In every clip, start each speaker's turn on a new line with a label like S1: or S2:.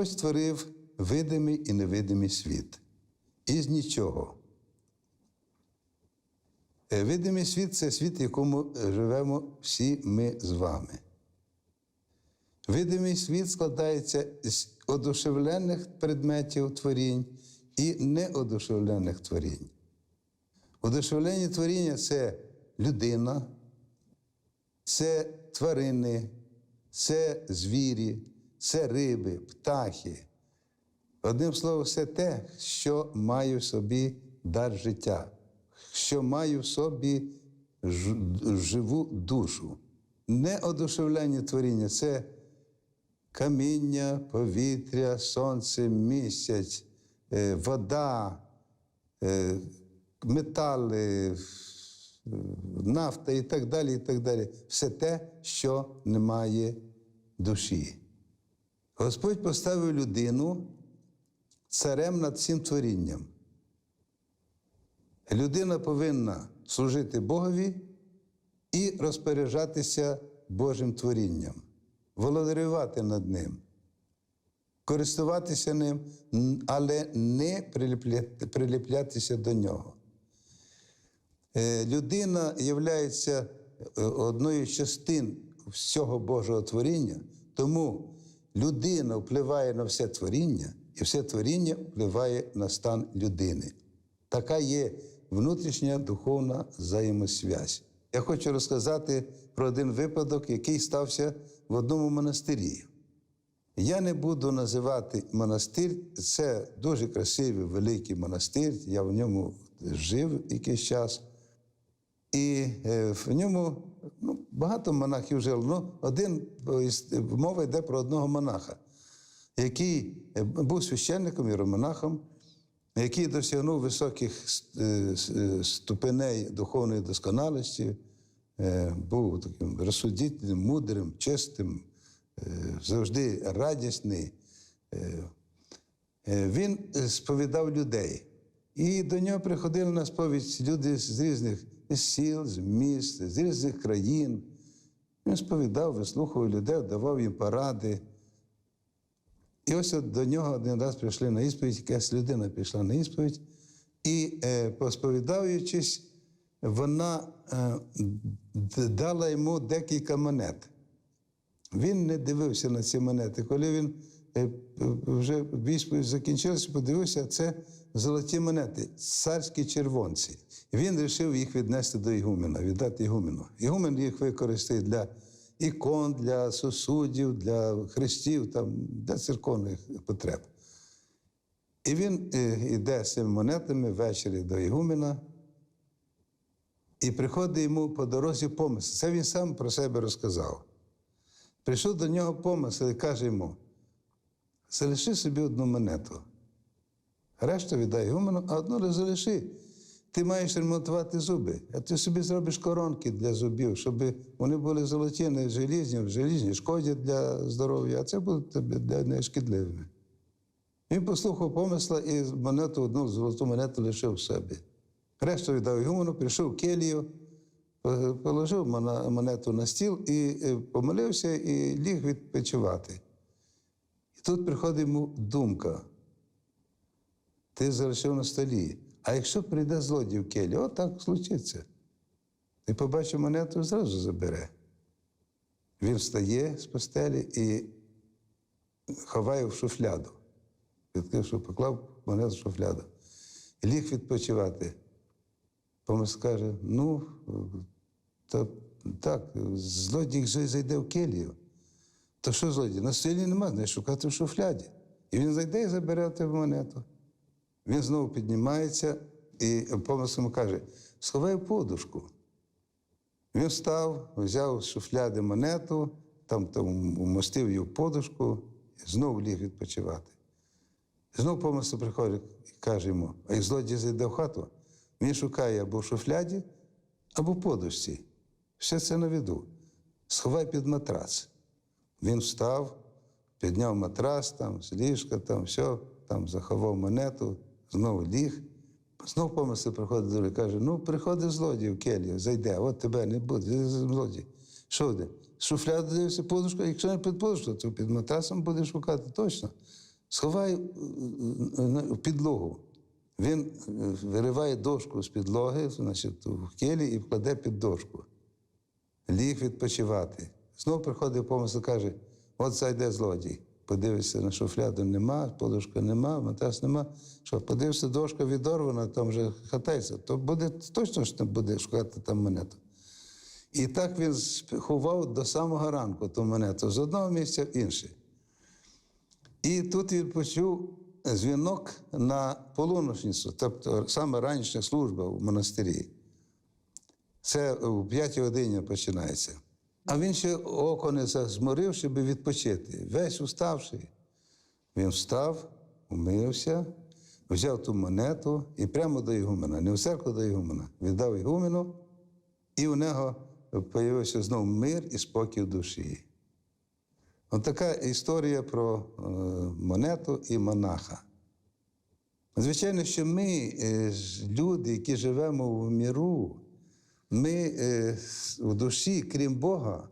S1: Господь створив видимий і невидимий світ. Із нічого. Е, Видимий світ це світ, в якому живемо всі ми з вами. Видимий світ складається з одушевлених предметів творінь і неодушевлених творінь. Одушевлені творіння це людина, це тварини, це звірі, це риби, птахи. Одним словом, все те, що має в собі дар життя, що має в собі живу душу. Неодушевлені творіння це каміння, повітря, сонце, місяць, е, вода, е, метали, нафта і так далі. і так далі. Все те, що не має душі. Господь поставив людину царем над цим творінням. Людина повинна служити Богові і розпоряджатися Божим творінням, володарювати над ним, користуватися ним, але не приліплятися до нього. Е, Людина є одною з частин всього Божого творіння, тому людина впливає на все творіння, і все творіння впливає на стан людини. Така є внутрішня духовна взаємосвязь. Я хочу розказати про один випадок, який стався в одному монастирі. Я не буду називати монастир, це дуже красивий великий монастир. Я в ньому жив якийсь час. І е, в ньому ну, багато монахів жило. Ну, один мова йде про одного монаха, який е, був священником і романахом, який досягнув високих е, е, ступеней духовної досконалості, е, був таким розсудітельним, мудрим, чистим, е, завжди радісний. Е, Е, Він е, сповідав людей. І до нього приходили на сповідь люди з різних сіл, з міст, з різних країн. Він сповідав, вислухав людей, давав їм поради. І ось от до нього один раз прийшли на ісповідь, якась людина пішла на ісповідь, і, е, посповідаючись, вона е, дала йому декілька монет. Він не дивився на ці монети. Коли він вже відповідь закінчилася, подивився, це золоті монети, царські червонці. Він вирішив їх віднести до Ігумена, віддати Ігумену. Ігумен їх використає для ікон, для сосудів, для хрестів, там, для церковних потреб. І він е, йде з цими монетами ввечері до Ігумена, і приходить йому по дорозі помисл. Це він сам про себе розказав. Прийшов до нього помисл і каже йому: залиши собі одну монету. Решту віддай гумену, а одну не залиши. Ти маєш ремонтувати зуби, а ти собі зробиш коронки для зубів, щоб вони були золоті, не желізні, желізні шкодять для здоров'я, а це будуть тобі для неї шкідливими. Він послухав помисла і монету, одну золоту монету лишив в собі. Решту віддав Ігумену, прийшов келію, положив монету на стіл і е, помолився і ліг відпочивати. І тут приходить йому думка. Ти залишив на столі. А якщо прийде злодій в келі, от так случиться. Ти побачив монету, зразу забере. Він встає з постелі і ховає в шуфляду. Відкрив, що поклав монету в шуфляду. І ліг відпочивати. Помис каже: ну, то так, злодій же зайде в келію. То що злодій? На столі нема, не шукати в шуфляді. І він зайде і забере тебе монету. Він знову піднімається і помислом каже: сховай подушку. Він встав, взяв з шуфляди монету, там, там умостив її в подушку і знову ліг відпочивати. Знову помисло приходить і каже йому: а як злодій зайде в хату, він шукає або в шуфляді, або в подушці. Все це на виду. Сховай під матрац. Він встав, підняв матрас, там, з ліжка, там все, там заховав монету, знову ліг. Знову помисли приходить до каже: ну, приходить злодій в келію, зайде, от тебе не буде, злодій. Що буде? Шуфляду дивився подушку, якщо не під подушку, то під матрасом буде шукати точно. сховай е, е, в підлогу. Він е, вириває дошку з підлоги, значить, в келі і вкладе під дошку. Ліг відпочивати. Знов приходить помисл, каже: от зайде злодій. Подивишся на шуфляду нема, подушка нема, матрас нема. Що, подивишся, дошка відорвана, там вже хатається, то буде точно не буде шукати там монету. І так він ховав до самого ранку ту монету з одного місця в інше. І тут він почув дзвінок на полуночницю, тобто саме ранішня служба в монастирі. Це в п'ятій годині починається. А він ще око не зазморив, щоб відпочити. Весь уставший. Він встав, умився, взяв ту монету і прямо до Ігумена, не в церкву до Ігумена, віддав Ігумену, і у нього з'явився знову мир і спокій в душі. От така історія про е, монету і монаха. Звичайно, що ми, е, люди, які живемо в міру, ми е, в душі, крім Бога,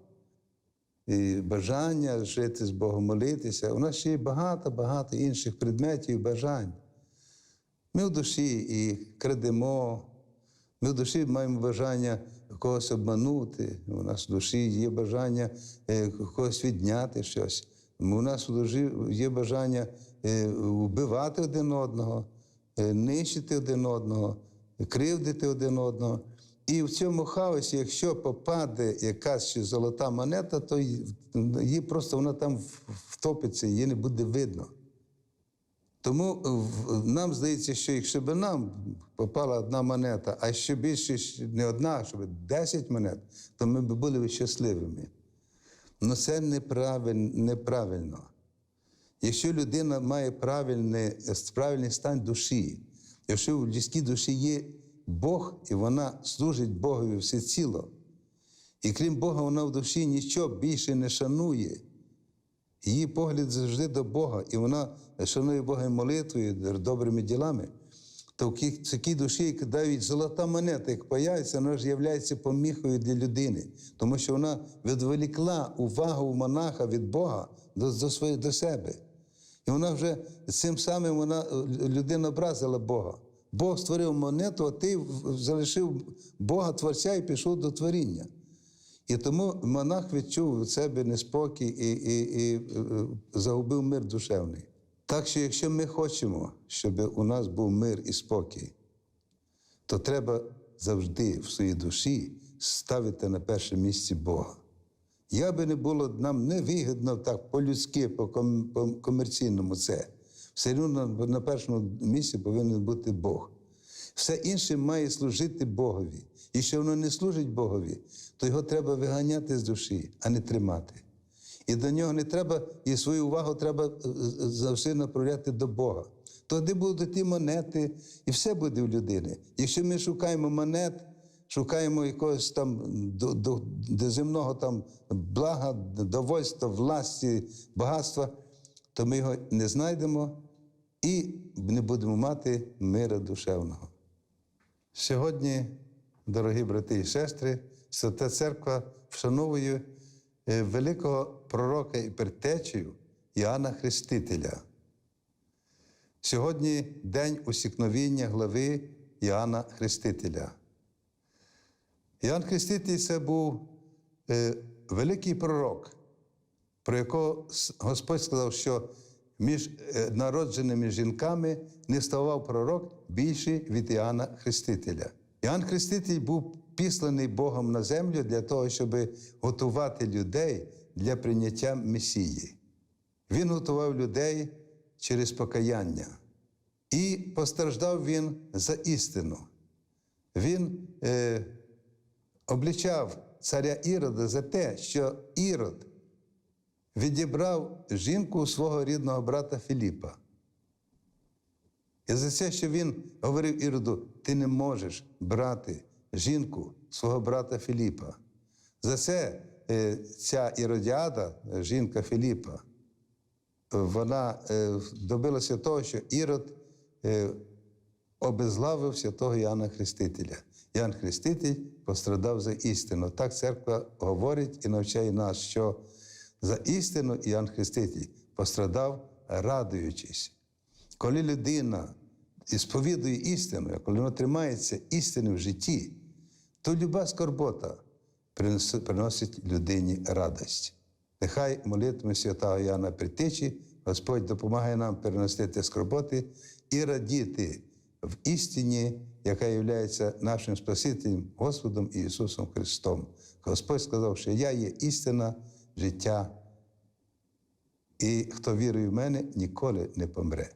S1: і бажання жити з Богом, молитися, у нас ще є багато-багато інших предметів бажань. Ми в душі і крадемо, ми в душі маємо бажання когось обманути, у нас в душі є бажання е, когось відняти щось. У нас в душі є бажання е, вбивати один одного, нищити один одного, кривдити один одного. І в цьому хаосі, якщо попаде якась ще золота монета, то її просто вона там втопиться, її не буде видно. Тому нам здається, що якщо б нам попала одна монета, а ще більше не одна, щоб 10 монет, то ми б були щасливими. Але це неправильно. неправильно. Якщо людина має правильний, правильний стан душі, якщо в людській душі є Бог, і вона служить Богові всеціло, і крім Бога, вона в душі нічого більше не шанує. Її погляд завжди до Бога, і вона шанує Бога молитвою, добрими ділами. То в такій душі, навіть золота монета, як появиться, вона ж є поміхою для людини, тому що вона відволікла увагу монаха від Бога до, до, своє, до себе. І вона вже цим самим вона, людина образила Бога. Бог створив монету, а ти залишив Бога Творця і пішов до творіння. І тому монах відчув у себе неспокій і, і, і е, загубив мир душевний. Так що, якщо ми хочемо, щоб у нас був мир і спокій, то треба завжди в своїй душі ставити на перше місце Бога. Я би не було нам невигідно так по-людськи, по комерційному це. Все одно на, першому місці повинен бути Бог. Все інше має служити Богові. І якщо воно не служить Богові, то його треба виганяти з душі, а не тримати. І до нього не треба, і свою увагу треба е, е, завжди направляти до Бога. Тоді будуть ті монети, і все буде в людини. Якщо ми шукаємо монет, шукаємо якогось там до, до, до земного там блага, довольства, власті, багатства, то ми його не знайдемо і не будемо мати мира душевного. Сьогодні, дорогі брати і сестри, Свята Церква вшановує е, великого пророка і предтечію Іоанна Хрестителя. Сьогодні день усікновіння глави Іоанна Хрестителя. Іоанн Хреститель це був е, великий пророк, про якого Господь сказав, що між е, народженими жінками не ставав пророк більший від Іоанна Хрестителя. Іоанн Хреститель був післаний Богом на землю для того, щоб готувати людей для прийняття Месії. Він готував людей через покаяння. І постраждав він за істину. Він е, облічав царя Ірода за те, що Ірод відібрав жінку свого рідного брата Філіпа. І за це, що він говорив Іроду, ти не можеш брати жінку свого брата Філіпа. За це е, ця Іродіада, жінка Філіпа, вона е, добилася того, що Ірод е, обезглавив святого Іоанна Хрестителя. Іоанн Хреститель пострадав за істину. Так церква говорить і навчає нас, що за істину Іоанн Хреститель пострадав радуючись. Коли людина сповідує істину, коли вона тримається істини в житті, то люба скорбота приносить людині радість. Нехай молитвами святого Яна Притечі, Господь допомагає нам переносити скорботи і радіти в істині, яка є нашим Спасителем, Господом Ісусом Христом. Господь сказав, що я є істина, життя, і хто вірує в мене, ніколи не помре.